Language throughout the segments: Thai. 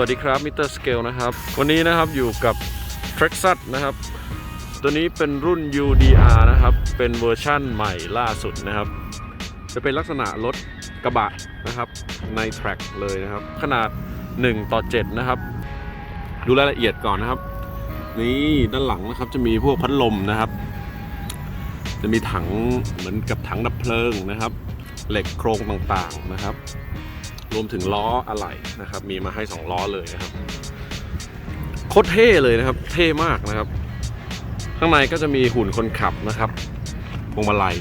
วัสดีครับมิเตอร์สเกลนะครับ วันนี้นะครับอยู่กับ t r e x u s นะครับ ตัวนี้เป็นรุ่น UDR นะครับ เป็นเวอร์ชั่นใหม่ล่าสุดนะครับ จะเป็นลักษณะรถกระบะนะครับใน track เลยนะครับ ขนาด 1 ต่อ 7 นะครับ ดูรายละเอียดก่อนนะครับ นี่ด้านหลังนะครับจะมีพวกพัดลมนะครับ จะมีถังเหมือนกับถังดับเพลิงนะครับ เหล็กโครงต่างๆนะครับ รวมถึงล้ออะไหล่นะครับ มีมาให้ 2 ล้อเลยนะครับ โคตรเท่เลยนะครับ เท่มากนะครับ ข้างในก็จะมีหุ่นคนขับนะครับพวงมาลัย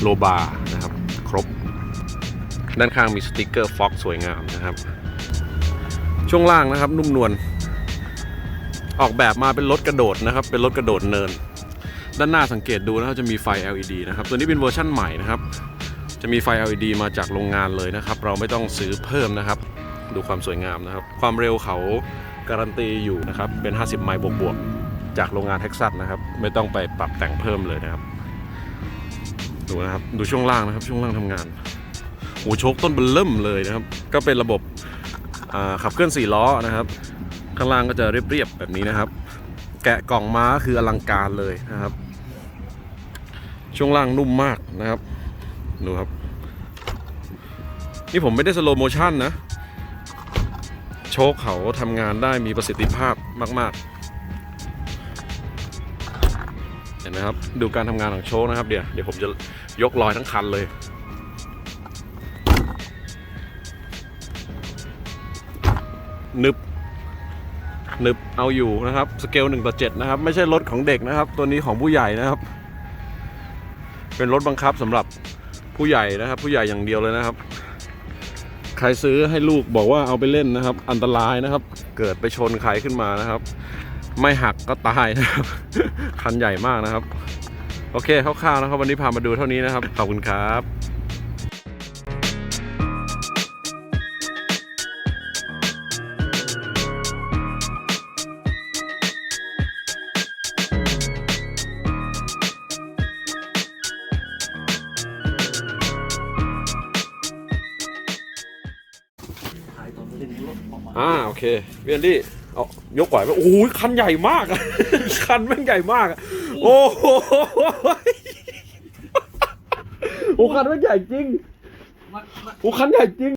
โลบาร์นะครับ ครบ ด้านข้างมีสติกเกอร์ฟ็อกสวยงามนะครับ ช่วงล่างนะครับ นุ่มนวลออกแบบมาเป็นรถกระโดดนะครับ เป็นรถกระโดดเนิน ด้านหน้าสังเกตดูนะครับจะมีไฟ LED นะครับ ตัวนี้เป็นเวอร์ชั่นใหม่นะครับ จะมีไฟ LED มาจากโรงงานเลยนะครับ เราไม่ต้องซื้อเพิ่มนะครับ ดูความสวยงามนะครับ ความเร็วเขาการันตีอยู่นะครับ เป็น 50 ไมล์บวกๆ จากโรงงานเท็กซัสนะครับ ไม่ต้องไปปรับแต่งเพิ่มเลยนะครับ ดูนะครับ ดูช่วงล่างนะครับ ช่วงล่างทำงานโอ้โชคต้นเบลเริ่มเลยนะครับ ก็เป็นระบบขับเคลื่อน4ล้อนะครับ ข้างล่างก็จะเรียบๆแบบนี้นะครับ แกะกล่องม้าคืออลังการเลยนะครับ ช่วงล่างนุ่มมากนะครับ ดูครับ นี่ผมไม่ได้สโลโมชั่นนะ โชคเขาทำงานได้มีประสิทธิภาพมาก ๆ เห็นไหมครับ ดูการทำงานของโชคนะครับ เดี๋ยวเดี๋ยวผมจะยกลอยทั้งคันเลยนึบนึบเอาอยู่นะครับ สเกล1ต่อ7นะครับ ไม่ใช่รถของเด็กนะครับ ตัวนี้ของผู้ใหญ่นะครับ เป็นรถบังคับสำหรับ ผู้ใหญ่นะครับ ผู้ใหญ่อย่างเดียวเลยนะครับ ใครซื้อให้ลูกบอกว่าเอาไปเล่นนะครับ อันตรายนะครับ เกิดไปชนใครขึ้นมานะครับ ไม่หักก็ตายนะครับ คันใหญ่มากนะครับ โอเคคร่าวๆนะครับ วันนี้พามาดูเท่านี้นะครับขอบคุณครับ อ่าโอเคพี่แอนดี้เอายกไหวไหมโอ้ยคันใหญ่มากอะคันแม่งใหญ่มากอะโอ้โหโอ้คันแม่งใหญ่จริงโอ้คันใหญ่จริง